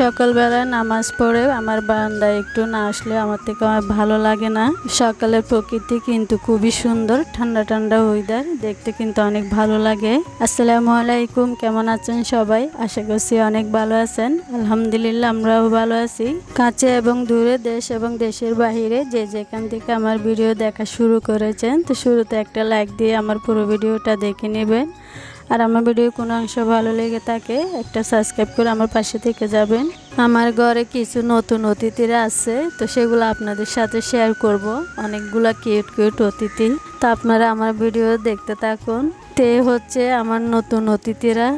সকালবেলায় নামাজ পড়ে আমার বারান্দায় একটু না আসলে আমার থেকে আমার ভালো লাগে না। সকালের প্রকৃতি কিন্তু খুবই সুন্দর, ঠান্ডা ঠান্ডা ওয়েদার দেখতে কিন্তু অনেক ভালো লাগে। আসসালামু আলাইকুম, কেমন আছেন সবাই? আশা করছি অনেক ভালো আছেন। আলহামদুলিল্লাহ, আমরাও ভালো আছি। কাছে এবং দূরে দেশ এবং দেশের বাহিরে যে যেখান থেকে আমার ভিডিও দেখা শুরু করেছেন, তো শুরুতে একটা লাইক দিয়ে আমার পুরো ভিডিওটা দেখে নেবেন। আর আমার ভিডিও কোনো অংশ ভালো লেগে থাকে, একটা সাবস্ক্রাইব করে আমার পাশে থেকে যাবেন। আমার ঘরে কিছু নতুন অতিথিরা আছে, তো সেগুলো আপনাদের সাথে শেয়ার করব। অনেকগুলা কিউট কিউট অতিথি। তো আপনারা আমার ভিডিও দেখতে থাকুন। তে হচ্ছে আমার নতুন অতিথিরা।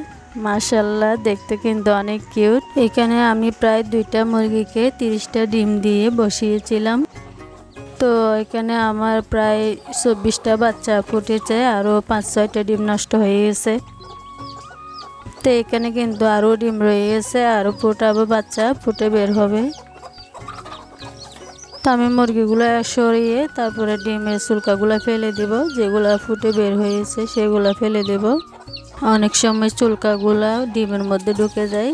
মাশাল্লাহ দেখতে কিন্তু অনেক কিউট এখানে আমি প্রায় দুইটা মুরগিকে তিরিশটা ডিম দিয়ে বসিয়েছিলাম। তো এখানে আমার প্রায় চব্বিশটা বাচ্চা ফুটেছে আরও পাঁচ ছয়টা ডিম নষ্ট হয়ে গেছে। তো এখানে কিন্তু আরও ডিম রয়ে গেছে আরও ফুটাবে বাচ্চা, ফুটে বের হবে। তো আমি মুরগিগুলো সরিয়ে তারপরে ডিমের চুলকাগুলো ফেলে দেব, যেগুলো ফুটে বের হয়েছে সেগুলো ফেলে দেব। অনেক সময় চুলকাগুলো ডিমের মধ্যে ঢুকে যায়,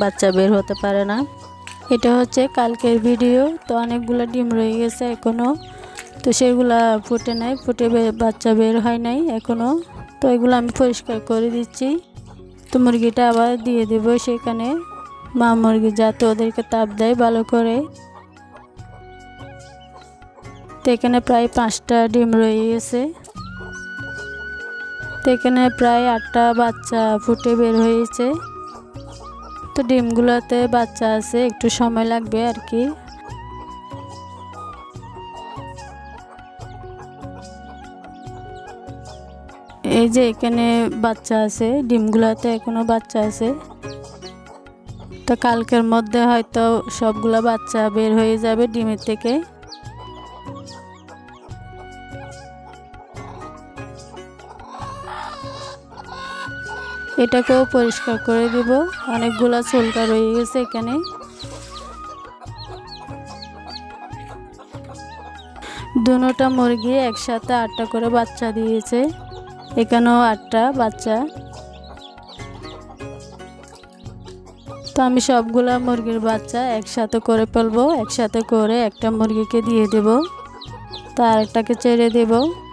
বাচ্চা বের হতে পারে না। এটা হচ্ছে কালকের ভিডিও। তো অনেকগুলো ডিম রয়ে গেছে এখনও তো সেগুলা ফুটে নাই, ফুটে বাচ্চা বের হয় নাই এখনও তো এগুলো আমি পরিষ্কার করে দিচ্ছি। তো মুরগিটা আবার দিয়ে দেবো সেখানে। মা মুরগি যাতে ওদেরকে তাপ দেয় ভালো করে। তো এখানে প্রায় পাঁচটা ডিম রয়ে গেছে। তো এখানে প্রায় আটটা বাচ্চা ফুটে বের হয়েছে। তো ডিমগুলোতে বাচ্চা আছে, একটু সময় লাগবে আর কি। এই যে এখানে বাচ্চা আছে, ডিমগুলোতে এখনও বাচ্চা আছে। তো কালকের মধ্যে হয়তো সবগুলো বাচ্চা বের হয়ে যাবে ডিমের থেকে। এটাকেও পরিষ্কার করে দিব। অনেকগুলা চুলকা রয়ে গেছে এখানে। দুটা মুরগি একসাথে আটটা করে বাচ্চা দিয়েছে। এখানেও আটটা বাচ্চা। তো আমি সবগুলা মুরগির বাচ্চা একসাথে করে ফেলব। একসাথে করে একটা মুরগিকে দিয়ে দেব। তার একটাকে ছেড়ে দেবো।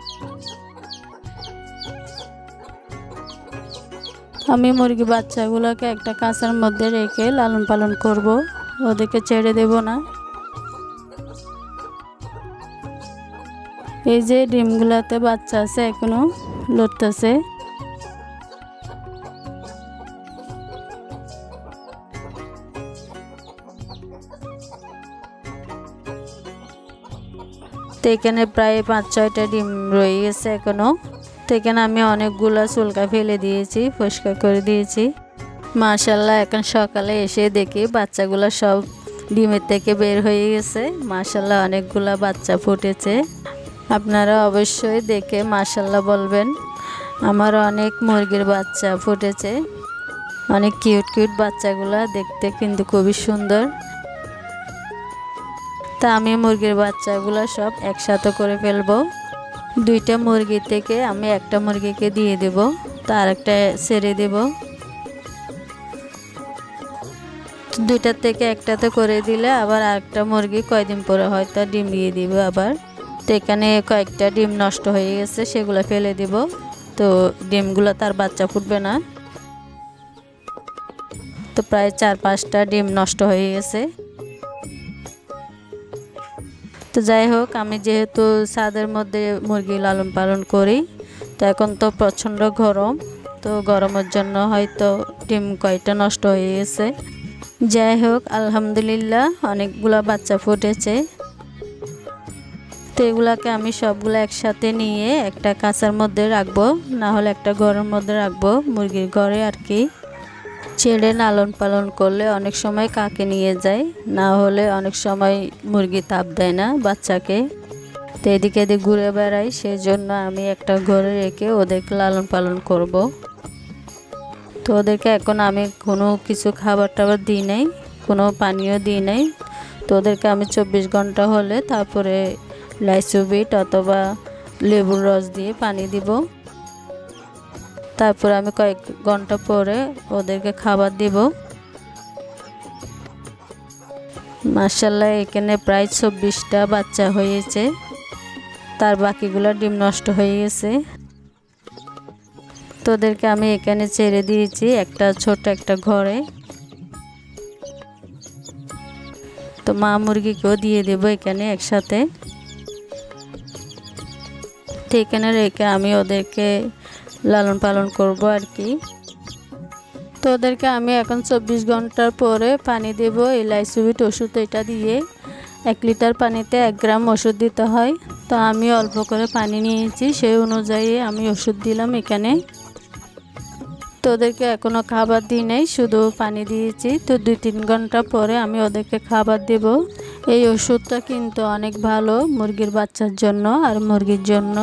আমি মুরগি বাচ্চাগুলোকে একটা কাঁচার মধ্যে রেখে লালন পালন করব। ওদেরকে ছেড়ে দেব না। এই যে ডিমগুলাতে বাচ্চা আছে, এখনও লড়তেছে। তো এখানে প্রায় পাঁচ ছয়টা ডিম রয়ে গেছে এখনও। এখানে আমি অনেকগুলো চুলকা ফেলে দিয়েছি, পরিষ্কার করে দিয়েছি। মাশাল্লাহ এখন সকালে এসে দেখি বাচ্চাগুলো সব ডিমের থেকে বের হয়ে গেছে। মাশাল্লাহ অনেকগুলো বাচ্চা ফুটেছে। আপনারা অবশ্যই দেখে মাশাল্লাহ বলবেন, আমার অনেক মুরগির বাচ্চা ফুটেছে। অনেক কিউট কিউট বাচ্চাগুলো দেখতে কিন্তু খুবই সুন্দর। তা আমি মুরগির বাচ্চাগুলো সব একসাথে করে ফেলব। দুইটা মুরগি থেকে আমি একটা মুরগিকে দিয়ে দেব, তার একটা ছেড়ে দেব। দুইটার থেকে একটাতে করে দিলে আবার আরেকটা মুরগি কয়দিন পরে হয়তো ডিম দিয়ে দিব আবার। তো এখানে কয়েকটা ডিম নষ্ট হয়ে গেছে, সেগুলো ফেলে দিব। তো ডিমগুলো তার বাচ্চা ফুটবে না। তো প্রায় চার পাঁচটা ডিম নষ্ট হয়ে গেছে। তো যাই হোক, আমি যেহেতু ছাদের মধ্যে মুরগি লালন পালন করি, তো এখন তো প্রচণ্ড গরম, তো গরমের জন্য হয়তো ডিম কয়টা নষ্ট হয়ে গেছে। যাই হোক, আলহামদুলিল্লাহ অনেকগুলা বাচ্চা ফুটেছে। তো এগুলাকে আমি সবগুলো একসাথে নিয়ে একটা কাঁচার মধ্যে রাখব, না হলে একটা ঘরের মধ্যে রাখব মুরগির ঘরে আর কি। ছেড়ে লালন পালন করলে অনেক সময় কাকে নিয়ে যায়? না হলে অনেক সময় মুরগি তাপ দেয় না বাচ্চাকে। তো এদিকে এদিকে ঘুরে বেড়াই সেই জন্য আমি একটা ঘরে রেখে ওদেরকে লালন পালন করব। তো ওদেরকে এখন আমি কোনো কিছু খাবার টাবার দিই নাই, কোনো পানীয় দিই নাই। তো ওদেরকে আমি চব্বিশ ঘণ্টা হলে তারপরে লাইসোবিট অথবা লেবুর রস দিয়ে পানি দিব। তারপর আমি কয়েক ঘণ্টা পরে ওদেরকে খাবার দিব। মার্শাল্লাহ এখানে প্রায় চব্বিশটা বাচ্চা হয়েছে। তার বাকিগুলো ডিম নষ্ট হয়ে গেছে। তোদেরকে আমি এখানে ছেড়ে দিয়েছি, একটা ছোট একটা ঘরে। তো মা মুরগিকেও দিয়ে দেবো এখানে একসাথে। তো এখানে রেখে আমি ওদেরকে লালন পালন করব আর কি। তো ওদেরকে আমি এখন চব্বিশ ঘণ্টার পরে পানি দেব এই লাইসুবিট ওষুধ এটা দিয়ে। এক লিটার পানিতে এক গ্রাম ওষুধ দিতে হয়। তো আমি অল্প করে পানি নিয়েছি, সেই অনুযায়ী আমি ওষুধ দিলাম এখানে। তো ওদেরকে এখনও খাবার দিই নাই, শুধু পানি দিয়েছি। তো দুই তিন ঘণ্টা পরে আমি ওদেরকে খাবার দেব। এই ওষুধটা কিন্তু অনেক ভালো মুরগির বাচ্চার জন্য আর মুরগির জন্য।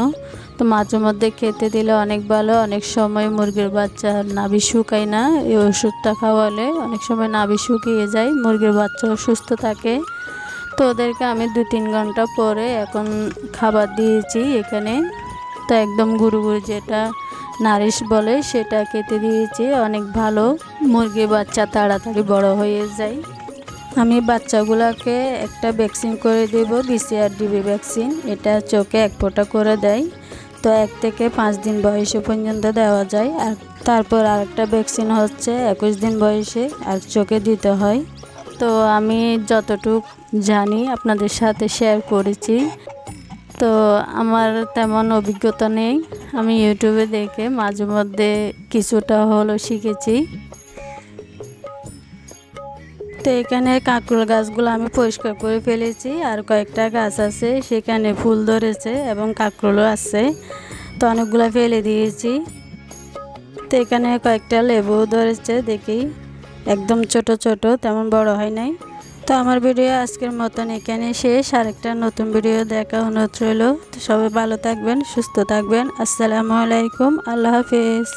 তো মাঝে মধ্যে খেতে দিলে অনেক ভালো, অনেক সময় মুরগির বাচ্চা নাভি শুকায় না, এই ওষুধটা খাওয়ালে অনেক সময় নাভি শুকিয়ে যায়, মুরগির বাচ্চাও সুস্থ থাকে। তো ওদেরকে আমি দু তিন ঘণ্টা পরে এখন খাবার দিয়েছি এখানে। তো একদম গুরু গুরু যেটা নারিশ বলে সেটা খেতে দিয়েছি, অনেক ভালো। মুরগির বাচ্চা তাড়াতাড়ি বড় হয়ে যায়। আমি বাচ্চাগুলোকে একটা ভ্যাকসিন করে দেব বিসিআর ডিবি ভ্যাকসিন এটা চোখে এক ফোঁটা করে দেয়। তো এক থেকে পাঁচ দিন বয়সে পর্যন্ত দেওয়া যায়। আর তারপর আরেকটা ভ্যাকসিন হচ্ছে একুশ দিন বয়সে আর চোখে দিতে হয়। তো আমি যতটুক জানি আপনাদের সাথে শেয়ার করেছি। তো আমার তেমন অভিজ্ঞতা নেই। আমি ইউটিউবে দেখে মাঝে মধ্যে কিছুটা হলো শিখেছি। তো এখানে কাঁকরোল গাছগুলো আমি পরিষ্কার করে ফেলেছি। আর কয়েকটা গাছ আছে, সেখানে ফুল ধরেছে এবং কাঁকরোলও আছে। তো অনেকগুলো ফেলে দিয়েছি। তো এখানে কয়েকটা লেবু ধরেছে, দেখি। একদম ছোট ছোট, তেমন বড় হয় নাই। তো আমার ভিডিও আজকের মতন এখানে শেষ। আরেকটা নতুন ভিডিও দেখা অনুরোধ রইল। তো সবাই ভালো থাকবেন, সুস্থ থাকবেন। আসসালামু আলাইকুম, আল্লাহ হাফিজ।